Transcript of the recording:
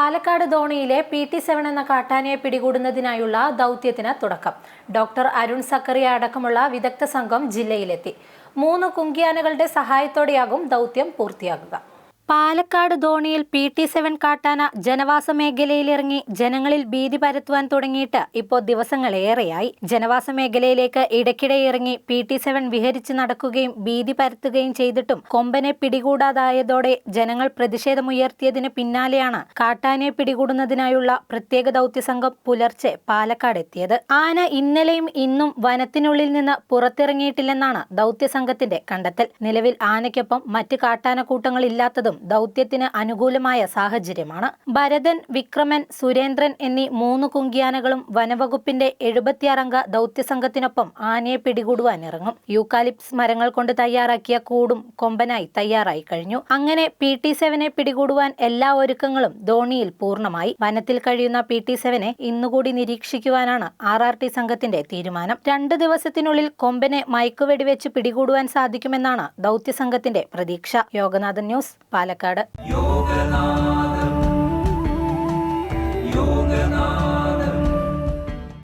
പാലക്കാട് ധോണിയിലെ P T seven എന്ന കാട്ടാനയെ പിടികൂടുന്നതിനായുള്ള ദൗത്യത്തിന് തുടക്കം. ഡോക്ടർ അരുൺ സക്കറിയ അടക്കമുള്ള വിദഗ്ധ സംഘം ജില്ലയിലെത്തി. മൂന്ന് കുങ്കിയാനകളുടെ സഹായത്തോടെയാകും ദൗത്യം പൂർത്തിയാകുക. പാലക്കാട് ധോണിയിൽ പി ടി സെവൻ കാട്ടാന ജനവാസ മേഖലയിലിറങ്ങി ജനങ്ങളിൽ ഭീതി പരത്തുവാൻ തുടങ്ങിയിട്ട് ഇപ്പോൾ ദിവസങ്ങളേറെയായി. ജനവാസ മേഖലയിലേക്ക് ഇടയ്ക്കിടെ ഇറങ്ങി പി ടി സെവൻ വിഹരിച്ച് നടക്കുകയും ഭീതി പരത്തുകയും ചെയ്തിട്ടും കൊമ്പനെ പിടികൂടാതായതോടെ ജനങ്ങൾ പ്രതിഷേധമുയർത്തിയതിന് പിന്നാലെയാണ് കാട്ടാനയെ പിടികൂടുന്നതിനായുള്ള പ്രത്യേക ദൗത്യസംഘം പുലർച്ചെ പാലക്കാട് എത്തിയത്. ആന ഇന്നലെയും ഇന്നും വനത്തിനുള്ളിൽ നിന്ന് പുറത്തിറങ്ങിയിട്ടില്ലെന്നാണ് ദൗത്യസംഘത്തിന്റെ കണ്ടെത്തൽ. നിലവിൽ ആനയ്ക്കൊപ്പം മറ്റ് കാട്ടാനക്കൂട്ടങ്ങൾ ഇല്ലാത്തതും ദൗത്യത്തിന് അനുകൂലമായ സാഹചര്യമാണ്. ഭരതൻ വിക്രമൻ സുരേന്ദ്രൻ എന്നീ മൂന്ന് കുങ്കിയാനകളും വനവകുപ്പിന്റെ എഴുപത്തിയാറംഗ ദൗത്യസംഘത്തിനൊപ്പം ആനയെ പിടികൂടുവാൻ ഇറങ്ങും. യൂക്കാലിപ്സ് മരങ്ങൾ കൊണ്ട് തയ്യാറാക്കിയ കൂടും കൊമ്പനായി തയ്യാറായി കഴിഞ്ഞു. അങ്ങനെ പി ടി സെവനെ പിടികൂടുവാൻ എല്ലാ ഒരുക്കങ്ങളും ധോണിയിൽ പൂർണമായി. വനത്തിൽ കഴിയുന്ന പി ടി സെവനെ ഇന്നുകൂടി നിരീക്ഷിക്കുവാനാണ് ആർ ആർ ടി സംഘത്തിന്റെ തീരുമാനം. രണ്ട് ദിവസത്തിനുള്ളിൽ കൊമ്പനെ മയക്കുവെടിവെച്ച് പിടികൂടുവാൻ സാധിക്കുമെന്നാണ് ദൗത്യസംഘത്തിന്റെ പ്രതീക്ഷ. യോഗനാഥൻ ന്യൂസ് പാലക്കാട്. യോഗനാഥ